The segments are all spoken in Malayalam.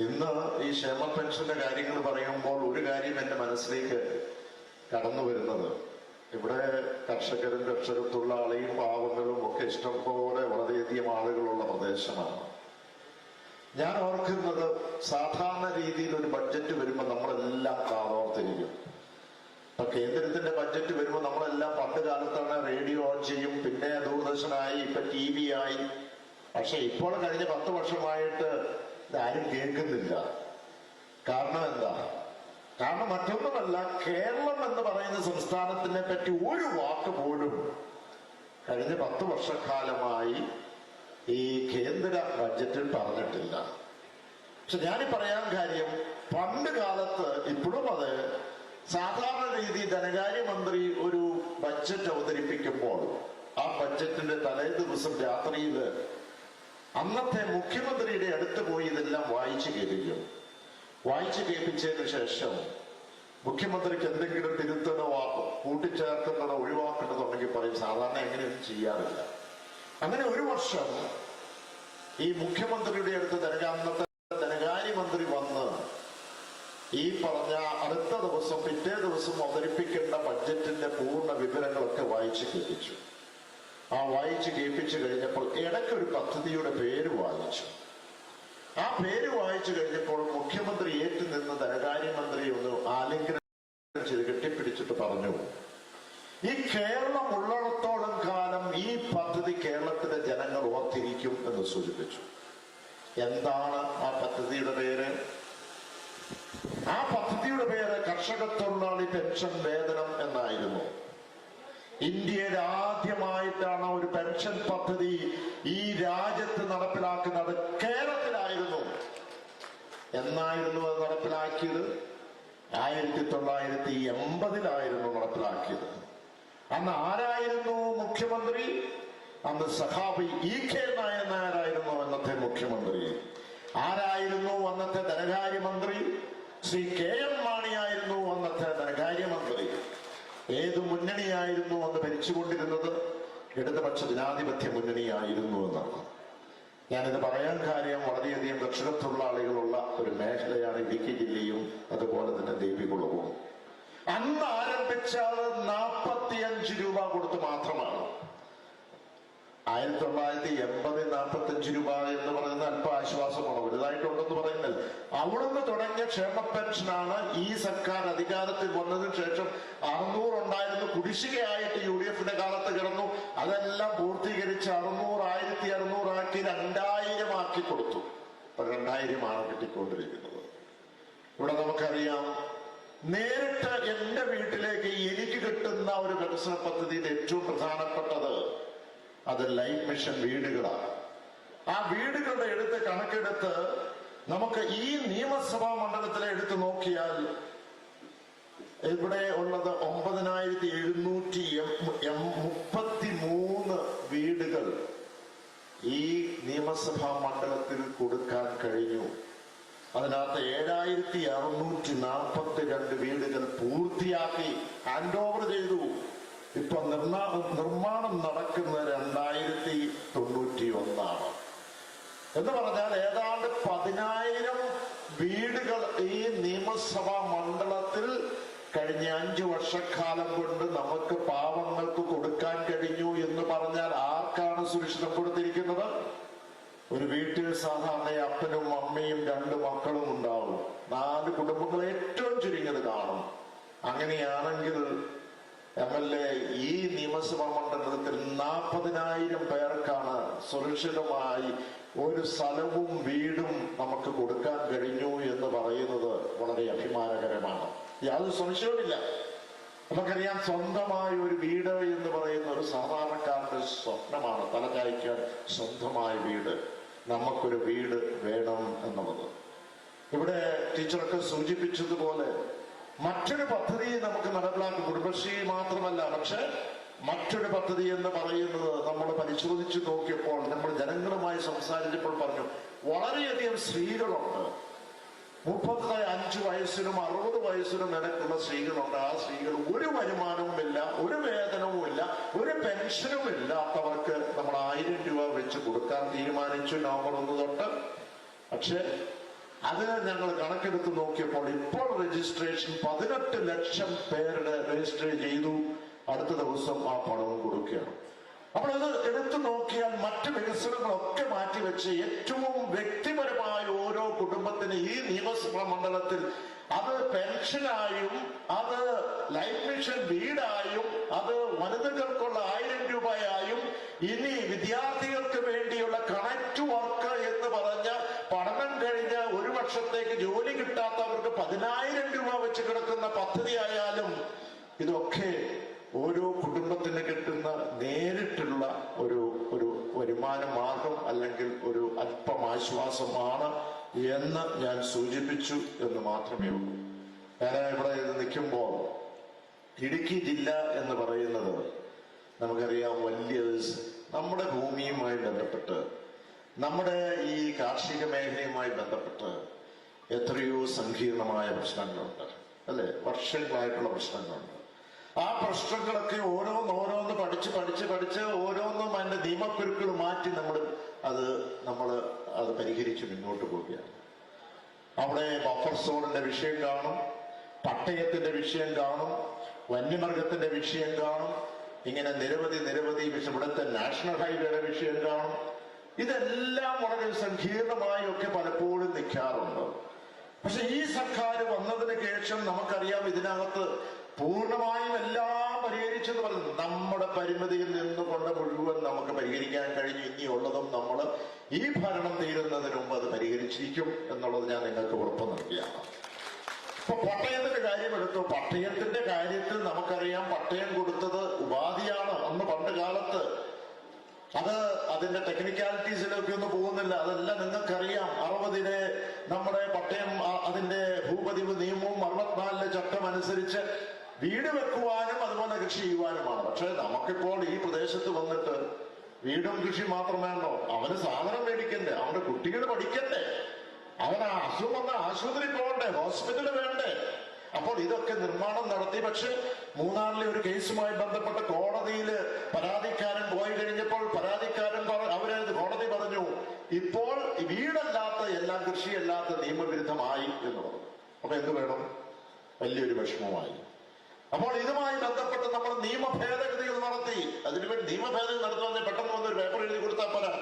ഇന്ന് ഈ ക്ഷേമ പെൻഷന്റെ കാര്യങ്ങൾ പറയുമ്പോൾ ഒരു കാര്യം എന്റെ മനസ്സിലേക്ക് കടന്നു വരുന്നത്. ഇവിടെ കർഷകരും കർഷകത്തൊഴിലാളിയും പാവങ്ങളും ഒക്കെ ഇഷ്ടം പോലെ വളരെയധികം ആളുകളുള്ള പ്രദേശമാണ്. ഞാൻ ഓർക്കുന്നത് സാധാരണ രീതിയിൽ ഒരു ബഡ്ജറ്റ് വരുമ്പോൾ നമ്മളെല്ലാം കാതോർത്തിരിക്കും. ഇപ്പൊ കേന്ദ്രത്തിന്റെ ബഡ്ജറ്റ് വരുമ്പോൾ നമ്മളെല്ലാം പണ്ട് കാലത്താണ് റേഡിയോ ഓൺ ചെയ്യും പിന്നെ ദൂരദർശനായി ഇപ്പൊ ടി വി ആയി. പക്ഷെ ഇപ്പോൾ കഴിഞ്ഞ പത്ത് വർഷമായിട്ട് ഇതാരും കേൾക്കുന്നില്ല. കാരണം എന്താ? കാരണം മറ്റൊന്നുമല്ല കേരളം എന്ന് പറയുന്ന സംസ്ഥാനത്തിനെ പറ്റി ഒരു വാക്ക് പോലും കഴിഞ്ഞ പത്ത് വർഷക്കാലമായി ഈ കേന്ദ്ര ബഡ്ജറ്റിൽ പറഞ്ഞിട്ടില്ല. പക്ഷെ ഞാൻ പറയാൻ കാര്യം പണ്ട് കാലത്ത് ഇപ്പോഴും അത് സാധാരണ രീതി ധനകാര്യമന്ത്രി ഒരു ബഡ്ജറ്റ് അവതരിപ്പിക്കുമ്പോൾ ആ ബഡ്ജറ്റിന്റെ തലേ ദിവസം രാത്രിയിൽ അന്നത്തെ മുഖ്യമന്ത്രിയുടെ അടുത്ത് പോയി ഇതെല്ലാം വായിച്ചു കേൾപ്പിക്കും. വായിച്ചു കേൾപ്പിച്ചതിന് ശേഷം മുഖ്യമന്ത്രിക്ക് എന്തെങ്കിലും തിരുത്തണോ കൂട്ടിച്ചേർക്കുന്നതോ ഒഴിവാക്കേണ്ടതുണ്ടെങ്കിൽ പറയും സാധാരണ എങ്ങനെയൊന്നും ചെയ്യാറില്ല. അങ്ങനെ ഒരു വർഷം ഈ മുഖ്യമന്ത്രിയുടെ അടുത്ത് ധനകാന്നത്തെ ധനകാര്യമന്ത്രി വന്ന് ഈ പറഞ്ഞ അടുത്ത ദിവസം പിറ്റേ ദിവസം അവതരിപ്പിക്കേണ്ട ബഡ്ജറ്റിന്റെ പൂർണ വിവരങ്ങളൊക്കെ വായിച്ചു കേൾപ്പിച്ചു. ആ വായിച്ച് കേൾപ്പിച്ചു കഴിഞ്ഞപ്പോൾ ഇടയ്ക്കൊരു പദ്ധതിയുടെ പേര് വായിച്ചു. ആ പേര് വായിച്ചു കഴിഞ്ഞപ്പോൾ മുഖ്യമന്ത്രി ഏറ്റു നിന്ന് ധനകാര്യമന്ത്രി ഒന്ന് ആലിംഗനം ചെയ്ത് കെട്ടിപ്പിടിച്ചിട്ട് പറഞ്ഞു ഈ കേരളം ഉള്ളിടത്തോളം കാലം ഈ പദ്ധതി കേരളത്തിലെ ജനങ്ങൾ ഓർത്തിരിക്കും എന്ന് സൂചിപ്പിച്ചു. എന്താണ് ആ പദ്ധതിയുടെ പേര്? ആ പദ്ധതിയുടെ പേര് കർഷക തൊഴിലാളി പെൻഷൻ വേതനം എന്നായിരുന്നു. ഇന്ത്യയിൽ ആദ്യമായിട്ടാണ് ഒരു പെൻഷൻ പദ്ധതി ഈ രാജ്യത്ത് നടപ്പിലാക്കുന്നത്. കേരളത്തിലായിരുന്നു. എന്നായിരുന്നു അത് നടപ്പിലാക്കിയത്? ആയിരത്തി തൊള്ളായിരത്തി എൺപതിലായിരുന്നു നടപ്പിലാക്കിയത്. അന്ന് ആരായിരുന്നു മുഖ്യമന്ത്രി? അന്ന് സഹാബി ഇ കെ നായർ നായരായിരുന്നു അന്നത്തെ മുഖ്യമന്ത്രി. ആരായിരുന്നു അന്നത്തെ ധനകാര്യമന്ത്രി? ശ്രീ കെ എം മാണിയായിരുന്നു അന്നത്തെ ധനകാര്യമന്ത്രി ഏത് മുന്നണിയായിരുന്നു അന്ന് ഭരിച്ചുകൊണ്ടിരുന്നത് ഇടതുപക്ഷ ജനാധിപത്യ മുന്നണിയായിരുന്നു എന്നാണ്. ഞാനിത് പറയാൻ കാര്യം വളരെയധികം ദക്ഷിണത്തൊഴിലാളികളുള്ള ഒരു മേഖലയാണ് ഇടുക്കി ജില്ലയും അതുപോലെ തന്നെ ദേവികുളവും. അന്ന് ആരംഭിച്ചാൽ നാൽപ്പത്തിയഞ്ച് രൂപ കൊടുത്ത് മാത്രമാണ്. ആയിരത്തി തൊള്ളായിരത്തി എൺപത് നാൽപ്പത്തി അഞ്ച് രൂപ എന്ന് പറയുന്ന അല്പ ആശ്വാസമാണ് വലുതായിട്ടുണ്ടെന്ന് പറയുന്നത്. അവിടുന്ന് തുടങ്ങിയ ക്ഷേമ പെൻഷനാണ് ഈ സർക്കാർ അധികാരത്തിൽ വന്നതിന് ശേഷം അറുന്നൂറ് ഉണ്ടായിരുന്നു കുടിശ്ശികയായിട്ട് യു ഡി എഫിന്റെ കാലത്ത് കിടന്നു. അതെല്ലാം പൂർത്തീകരിച്ച് അറുന്നൂറ് ആയിരത്തി അറുന്നൂറാക്കി രണ്ടായിരം ആക്കി കൊടുത്തു. ഇപ്പൊ രണ്ടായിരമാണ് കിട്ടിക്കൊണ്ടിരിക്കുന്നത്. ഇവിടെ നമുക്കറിയാം നേരിട്ട് എന്റെ വീട്ടിലേക്ക് എനിക്ക് കിട്ടുന്ന ഒരു വികസന പദ്ധതിയിൽ ഏറ്റവും പ്രധാനപ്പെട്ടത് അത് ലൈഫ് മിഷൻ വീടുകളാണ്. ആ വീടുകളുടെ എടുത്ത് കണക്കെടുത്ത് നമുക്ക് ഈ നിയമസഭാ മണ്ഡലത്തിലെ എടുത്തു നോക്കിയാൽ ഇവിടെ ഉള്ളത് ഒമ്പതിനായിരത്തി എഴുന്നൂറ്റി മുപ്പത്തി മൂന്ന് വീടുകൾ ഈ നിയമസഭാ മണ്ഡലത്തിൽ കൊടുക്കാൻ കഴിഞ്ഞു. അതിനകത്ത് ഏഴായിരത്തി അറുന്നൂറ്റി നാൽപ്പത്തി രണ്ട് വീടുകൾ പൂർത്തിയാക്കി ഹാൻഡ് ഓവർ ചെയ്തു. ഇപ്പൊ നിർമ്മാണ നിർമ്മാണം നടക്കുന്ന രണ്ടായിരത്തി തൊണ്ണൂറ്റി ഒന്നാണ് എന്ന് പറഞ്ഞാൽ ഏതാണ്ട് പതിനായിരം വീടുകൾ ഈ നിയമസഭാ മണ്ഡലത്തിൽ കഴിഞ്ഞ അഞ്ചു വർഷക്കാലം കൊണ്ട് നമുക്ക് പാവങ്ങൾക്ക് കൊടുക്കാൻ കഴിഞ്ഞു എന്ന് പറഞ്ഞാൽ ആർക്കാണ് സുരക്ഷിതപ്പെടുത്തിയിരിക്കുന്നത് ഒരു വീട്ടിൽ സാധാരണ അപ്പനും അമ്മയും രണ്ട് മക്കളും ഉണ്ടാവും. നാല് കുടുംബങ്ങൾ ഏറ്റവും ചുരുങ്ങിയത് കാണും. അങ്ങനെയാണെങ്കിൽ എം എൽ എ ഈ നിയമസഭാ മണ്ഡലത്തിൽ നാൽപ്പതിനായിരം പേർക്കാണ് സുരക്ഷിതമായി ഒരു സ്ഥലവും വീടും നമുക്ക് കൊടുക്കാൻ കഴിഞ്ഞു എന്ന് പറയുന്നത് വളരെ അഭിമാനകരമാണ്. യാതൊരു സംശയവുമില്ല. നമുക്കറിയാം സ്വന്തമായ ഒരു വീട് എന്ന് പറയുന്ന ഒരു സാധാരണക്കാരന്റെ സ്വപ്നമാണ് തലചായ്ക്കാൻ സ്വന്തമായ വീട്. നമുക്കൊരു വീട് വേണം എന്നുള്ളത്. ഇവിടെ ടീച്ചറൊക്കെ സൂചിപ്പിച്ചതുപോലെ മറ്റൊരു പദ്ധതി നമുക്ക് നടപ്പിലാക്കും. കുടുംബശ്രീ മാത്രമല്ല. പക്ഷെ മറ്റൊരു പദ്ധതി എന്ന് പറയുന്നത് നമ്മൾ പരിശോധിച്ചു നോക്കിയപ്പോൾ നമ്മൾ ജനങ്ങളുമായി സംസാരിച്ചപ്പോൾ പറഞ്ഞു വളരെയധികം സ്ത്രീകളുണ്ട്. മുപ്പത്തി അഞ്ച് വയസ്സിനും അറുപത് വയസ്സിനും ഇടയ്ക്കുള്ള സ്ത്രീകളുണ്ട്. ആ സ്ത്രീകൾ ഒരു വരുമാനവുമില്ല ഒരു വേതനവും ഇല്ല ഒരു പെൻഷനും ഇല്ലാത്തവർക്ക് നമ്മൾ ആയിരം രൂപ വെച്ച് കൊടുക്കാൻ തീരുമാനിച്ചു നവംബർ ഒന്ന് തൊട്ട്. പക്ഷെ അത് ഞങ്ങൾ കണക്കെടുത്ത് നോക്കിയപ്പോൾ ഇപ്പോൾ രജിസ്ട്രേഷൻ പതിനെട്ട് ലക്ഷം പേരുടെ രജിസ്റ്റർ ചെയ്തു. അടുത്ത ദിവസം ആ പണവും കൊടുക്കുകയാണ്. അപ്പോൾ അത് എടുത്തു നോക്കിയാൽ മറ്റ് വികസനങ്ങളൊക്കെ മാറ്റിവെച്ച് ഏറ്റവും വ്യക്തിപരമായ ഓരോ കുടുംബത്തിന് ഈ നിയമസഭാ മണ്ഡലത്തിൽ അത് പെൻഷനായും അത് ലൈഫ് മിഷൻ വീടായും അത് വനിതകൾക്കുള്ള ആയിരം രൂപയായും ഇനി വിദ്യാർത്ഥികൾക്ക് വേണ്ടിയുള്ള കണക്ട് വർക്ക് എന്ന് പറഞ്ഞ പഠനം കഴിഞ്ഞ് വർഷത്തേക്ക് ജോലി കിട്ടാത്തവർക്ക് പതിനായിരം രൂപ വെച്ച് കിടക്കുന്ന പദ്ധതി ആയാലും ഇതൊക്കെ ഓരോ കുടുംബത്തിന് കിട്ടുന്ന നേരിട്ടുള്ള ഒരു ഒരു വരുമാന മാർഗം അല്ലെങ്കിൽ ഒരു അല്പം ആശ്വാസമാണ് എന്ന് ഞാൻ സൂചിപ്പിച്ചു എന്ന് മാത്രമേ ഉള്ളൂ. ഞാൻ ഇവിടെ ഇത് നിൽക്കുമ്പോൾ ഇടുക്കി ജില്ല എന്ന് പറയുന്നത് നമുക്കറിയാം വലിയ നമ്മുടെ ഭൂമിയുമായി ബന്ധപ്പെട്ട് നമ്മുടെ ഈ കാർഷിക മേഖലയുമായി ബന്ധപ്പെട്ട് എത്രയോ സങ്കീർണമായ പ്രശ്നങ്ങളുണ്ട്. അല്ലെ? വർഷങ്ങളായിട്ടുള്ള പ്രശ്നങ്ങളുണ്ട്. ആ പ്രശ്നങ്ങളൊക്കെ ഓരോന്ന് ഓരോന്ന് പഠിച്ച് പഠിച്ച് പഠിച്ച് ഓരോന്നും അതിന്റെ നിയമക്കുരുക്കൾ മാറ്റി നമ്മൾ അത് നമ്മൾ അത് പരിഹരിച്ച് മുന്നോട്ട് പോവുകയാണ്. അവിടെ ബഫർ സോണിന്റെ വിഷയം കാണും. പട്ടയത്തിന്റെ വിഷയം കാണും. വന്യമൃഗത്തിന്റെ വിഷയം കാണും. ഇങ്ങനെ നിരവധി നിരവധി ഇവിടുത്തെ നാഷണൽ ഹൈവേയുടെ വിഷയം കാണും. ഇതെല്ലാം വളരെ സങ്കീർണമായി ഒക്കെ പലപ്പോഴും നിൽക്കാറുണ്ട്. പക്ഷെ ഈ സർക്കാർ വന്നതിന് ശേഷം നമുക്കറിയാം ഇതിനകത്ത് പൂർണമായും എല്ലാം പരിഹരിച്ചെന്ന് പറഞ്ഞു നമ്മുടെ പരിമിതിയിൽ നിന്നുകൊണ്ട് മുഴുവൻ നമുക്ക് പരിഹരിക്കാൻ കഴിഞ്ഞു. ഇനിയുള്ളതും നമ്മൾ ഈ ഭരണം തീരുന്നതിന് മുമ്പ് അത് പരിഹരിച്ചിരിക്കും എന്നുള്ളത് ഞാൻ നിങ്ങൾക്ക് ഉറപ്പ് നൽകിയാണ് ഇപ്പൊ പട്ടയത്തിന്റെ കാര്യം എടുത്തു. പട്ടയത്തിന്റെ കാര്യത്തിൽ നമുക്കറിയാം പട്ടയം കൊടുത്തത് ഉപാധിയാണ്. അന്ന് പണ്ട് കാലത്ത് അതിന്റെ ടെക്നിക്കാലിറ്റീസിലൊക്കെ ഒന്നും പോകുന്നില്ല. അതെല്ലാം നിങ്ങൾക്കറിയാം. അറുപതിലെ നമ്മുടെ പട്ടയം അതിന്റെ ഭൂപതിവ് നിയമവും അറുപത്തിനാലിലെ ചട്ടം അനുസരിച്ച് വീട് വെക്കുവാനും അതുപോലെ കൃഷി ചെയ്യുവാനുമാണ്. പക്ഷെ നമുക്കിപ്പോൾ ഈ പ്രദേശത്ത് വന്നിട്ട് വീടും കൃഷി മാത്രം വേണ്ടോ അവന് സാധനം മേടിക്കണ്ടേ? അവന്റെ കുട്ടികൾ പഠിക്കണ്ടേ? അവന് അസുഖം വന്ന ആശുപത്രി പോകണ്ടേ? ഹോസ്പിറ്റൽ വേണ്ടേ? അപ്പോൾ ഇതൊക്കെ നിർമ്മാണം നടത്തി. പക്ഷെ മൂന്നാറിലെ ഒരു കേസുമായി ബന്ധപ്പെട്ട കോടതിയിൽ പരാതിക്കാരൻ പോയി കഴിഞ്ഞപ്പോൾ പരാതിക്കാരൻ അവരത് അവർ കോടതി പറഞ്ഞു ഇപ്പോൾ വീടല്ലാത്ത എല്ലാം കൃഷിയല്ലാത്ത നിയമവിരുദ്ധമായി എന്ന് പറഞ്ഞു. അപ്പൊ എന്ത് വേണം? വലിയൊരു വിഷമമായി. അപ്പോൾ ഇതുമായി ബന്ധപ്പെട്ട് നമ്മൾ നിയമ ഭേദഗതികൾ നടത്തി. അതിനുവേണ്ടി നിയമ ഭേദഗതി നടത്തുവാൻ പെട്ടെന്ന് വന്നൊരു പേപ്പർ എഴുതി കൊടുത്താൽ പോരാ.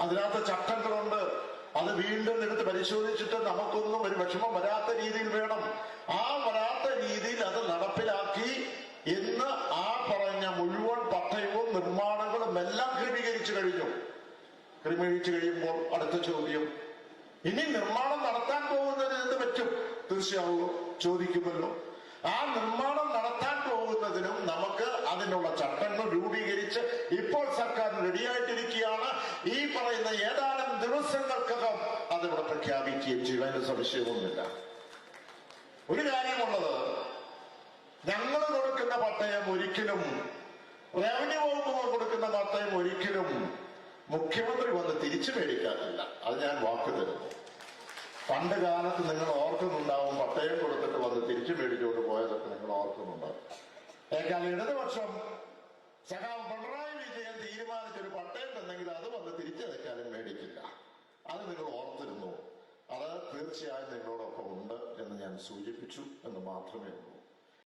അതിനകത്ത് ചട്ടങ്ങളുണ്ട്. അത് വീണ്ടും എടുത്ത് പരിശോധിച്ചിട്ട് നമുക്കൊന്നും ഒരു വിഷമം വരാത്ത രീതിയിൽ വേണം. ആ വരാത്ത രീതിയിൽ അത് നടപ്പിലാക്കി ഇന്ന് ആ പറഞ്ഞ മുഴുവൻ പട്ടയവും നിർമ്മാണങ്ങളും എല്ലാം ക്രമീകരിച്ചു കഴിഞ്ഞു ക്രമീകരിച്ചു കഴിയുമ്പോൾ അടുത്ത ചോദ്യം ഇനി നിർമ്മാണം നടത്താൻ പോകുന്നതിന് എന്ത് പറ്റും? തീർച്ചയാവും ചോദിക്കുമല്ലോ. ആ നിർമ്മാണം നടത്താൻ പോകുന്നതിനും നമുക്ക് അതിനുള്ള ചട്ടങ്ങൾ രൂപീകരിച്ച് ഇപ്പോൾ സർക്കാർ റെഡിയായിട്ടിരിക്കുകയാണ്. ഈ പറയുന്ന ഏതാനും ദിവസങ്ങൾക്കകം അതിവിടെ പ്രഖ്യാപിക്കുകയും ചെയ്യും. അതിന് സംശയമൊന്നുമില്ല. ഒരു കാര്യമുള്ളത് ഞങ്ങൾ കൊടുക്കുന്ന പട്ടയം ഒരിക്കലും റവന്യൂ വകുപ്പ് കൊടുക്കുന്ന പട്ടയം ഒരിക്കലും മുഖ്യമന്ത്രി വന്ന് തിരിച്ചു മേടിക്കാറില്ല. അത് ഞാൻ വാക്ക് തരുന്നു പണ്ട് കാലത്ത് നിങ്ങൾ ഓർക്കുന്നുണ്ടാവും പട്ടയം കൊടുത്തിട്ട് വന്ന് തിരിച്ചു മേടിച്ചുകൊണ്ട് പോയതൊക്കെ നിങ്ങൾ ഓർക്കുന്നുണ്ടാവും. ഏക്കാൾ ഇടതുപക്ഷം സഖാവ് പിണറായി വിജയൻ തീരുമാനിച്ചൊരു പട്ടയം തന്നെങ്കിൽ അത് വന്ന് തിരിച്ചു തിരിച്ചയക്കാനും മേടിക്കില്ല. അത് നിങ്ങൾ ഓർത്തിരുന്നു. അത് തീർച്ചയായും നിങ്ങളോടൊപ്പം ഉണ്ട് എന്ന് ഞാൻ സൂചിപ്പിച്ചു എന്ന് മാത്രമേ ഉള്ളൂ.